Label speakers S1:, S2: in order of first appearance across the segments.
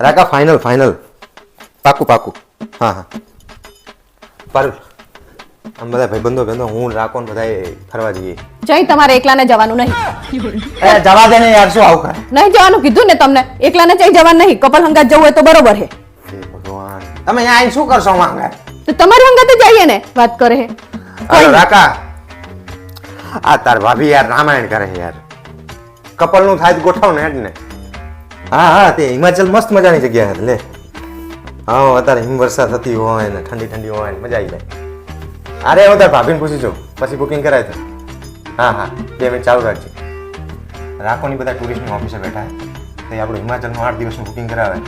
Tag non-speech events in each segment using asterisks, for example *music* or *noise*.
S1: રાકા final final પાકું પાકું. હા હા. પારુલ આમ બધા ભાઈબંધો બંધો હું રાખો ને બધા ફરવા જઈએ.
S2: જઈ તમારે એકલાને જવાનું નહીં.
S1: એ જવા દે ને યાર શું આવું કરે?
S2: નહીં જવાનું કીધું ને તમને. એકલાને જઈ જવાનું નહીં. કપલ હંગાત જવું હોય તો બરોબર છે
S1: હે ભગવાન. તમે અહીંયા આવીને શું કરશો માંગે
S2: તો તમારી હંગાતે જઈએ ને વાત કરે
S1: હે. રાકા. આ તાર ભાભી યાર રામાયણ કરે છે યાર. કપલનું થાય તો ગોઠવ ને ને હા હા, તે હિમાચલ મસ્ત મજાની જગ્યા છે, લે. હા અત્યારે હિમવર્ષા થતી હોય ને ઠંડી ઠંડી હોય ને મજા આવી જાય. અરે, હું તાર ભાભીને પૂછી છું, પછી બુકિંગ કરાય તો. હા હા, બે મિનિટ ચાલુ રાખજે. રાખોની બધા ટુરિસ્ટની ઓફિસે બેઠા તો આપણું હિમાચલનું આઠ દિવસનું બુકિંગ કરાવે.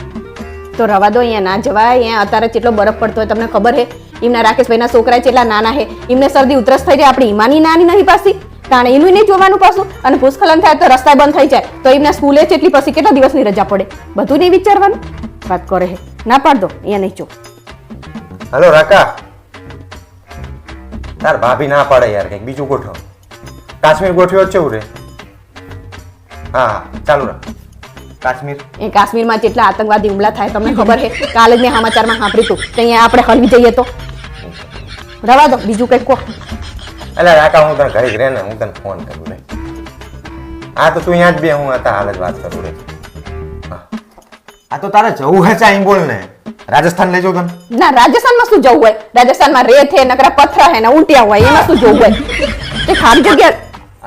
S2: તો રવા દો અહીંયા, ના જવાય. અહીંયા અત્યારે કેટલો બરફ પડતો હોય, તમને ખબર છે. એમના રાકેશભાઈના છોકરા એટલા નાના હે એમને શરદી ઉધરસ થઈ જાય. આપણી હિમાની નાની નહીં પાછી તાણે એનું નહીં જોવાનું પાછું. અને ભૂસ્ખલન થાય તો રસ્તા બંધ થઈ જાય. તો એમના સ્કૂલે જેટલી પછી કેટલા દિવસની રજા પડે? બધું નહીં વિચારવાનું? વાત કરે હે. ના પાડ દો અહીંયા નહીં જો.
S1: હલો રાકા. તાર ભાભી ના પાડે યાર કંઈક બીજું ગોઠવ. કાશ્મીર ગોઠવ્યો છે રે? હા હા ચાલુ રાખ. કાશ્મીર.
S2: એ કાશ્મીરમાં જેટલા આતંકવાદી હુમલા થાય તમને ખબર છે કાલે જ મેં સમાચારમાં સાંભળ્યું હતું કે અહીંયા આપણે હલવી જઈએ તો. રવા દો બીજું કંઈક કહો.
S1: એટલે રાકા હું તને ઘરે રહે ને હું તને ફોન કરું રે આ તો તું અહીંયા જ બે હું હતા હાલ જ વાત કરું રે આ તો તારે જવું હે ચાઈ બોલ ને રાજસ્થાન લઈ જાઉં તને
S2: ના રાજસ્થાનમાં શું જવું હોય? રાજસ્થાનમાં રેત હે નકરા પથ્થર હે ને ઉલટિયા હોય એમાં શું જવું હોય? કે ખાલી જગ્યા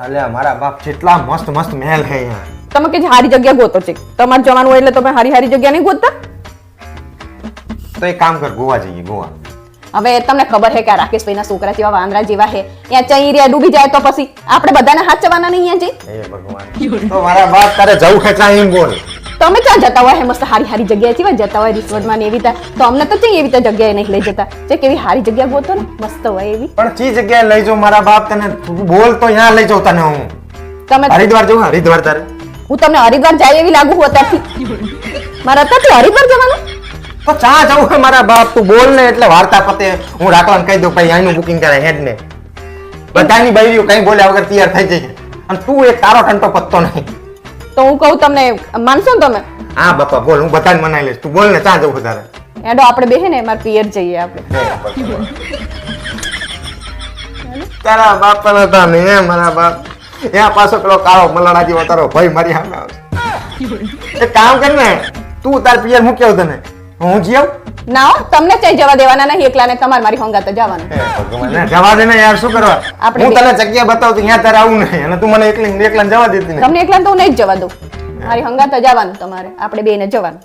S1: અલ્યા મારા બાપ જેટલા મસ્ત મસ્ત મહેલ હે અહીંયા.
S2: તમે કે હારી જગ્યા ગોતો છે. તમારે જવાનું હોય એટલે તમે હારી હારી જગ્યા નહીં ગોતતા?
S1: તો એક કામ કર ગોવા જઈએ ગોવા.
S2: હવે તમને ખબર છે કે આ રાકેશભાઈના છોકરા જેવા વાંદરા જેવા છે ત્યાં ચઈ રહ્યા ડૂબી જાય તો પછી આપણે બધાને હાથ ચવાના નહીં અહીંયા જઈ? *laughs*
S1: તો મારા બાપ તારે જવું છે ત્યાં એમ બોલ.
S2: તમે ક્યાં જતા હોય મસ્ત હારી હારી જગ્યાએ? જેવા જતા હોય રિસોર્ટમાં ને એવી રીતે? તો અમને તો ચઈ એવી રીતે જગ્યાએ નહીં લઈ જતા? જે કેવી હારી જગ્યા ગોતો ને મસ્ત હોય એવી.
S1: પણ ચી જગ્યાએ લઈ જાઉં મારા બાપ તને? બોલ તો અહીંયા લઈ જાઉં તને હું.
S2: તમે
S1: હરિદ્વાર જવું હરિદ્વાર તારે.
S2: હું તમને હરિદ્વાર જાય એવી લાગુ હું અત્યારથી. *laughs* મારા અત્યારથી હરિદ્વાર જવાનું?
S1: તો ચા જવું હે મારા બાપ તું બોલ ને એટલે વાર્તા પતે. હું રાખવાને કહી દઉં ભાઈ અહીંનું બુકિંગ કરે હેડ ને. બધાની બૈરીઓ કઈ બોલ્યા વગર તૈયાર થઈ જઈએ અને તું એક તારો ટંટો પત્તો નહીં.
S2: તો હું કહું તમને માનશો ને તમે?
S1: હા બાપા બોલ હું બધાને મનાઈ લઈશ. તું બોલ ને ચા જવું તારે
S2: એડો આપણે બેહે ને મારા પિયર જઈએ આપણે.
S1: તારા બાપ હતા ને હે મારા બાપ. ત્યાં પાછો પેલો કાળો મલાડા જેવો તારો ભાઈ મારી સામે આવશે. એક કામ કર ને તું તાર પિયર મૂક્યો તને. હું જીવ આવું
S2: ના હો, તમને ચઈ જવા દેવાના નહીં એકલાને તમારે મારી હોંગાતે જવાનું.
S1: હે ભગવાન, ને જવા દે ને યાર શું કરવા?
S2: આપણે
S1: હું તને જગ્યા બતાવું ત્યાં તારે આવું નહીં અને તું મને એકલી એકલા જવા દેતી નહીં.
S2: તમને એકલા તો હું નહીં જ જવા દઉં. મારી હોંગાતે જવાનું તમારે આપણે બેને જવાનું.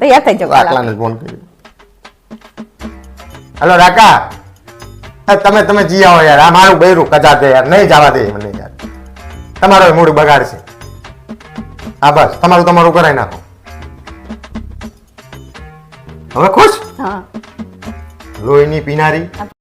S2: તૈયાર થઈ જવા
S1: આટલાને જ ફોન કર્યો. હલો રાકા. તમે તમે જી આવો યાર આ મારું બૈરું કજા દે યાર નહીં જવા દે મને યાર. તમારો મૂડ બગાડશે. હા બસ તમારું તમારું કરાઈ નાખો. હવે ખુશ?
S2: હા.
S1: લોહીની પીનારી?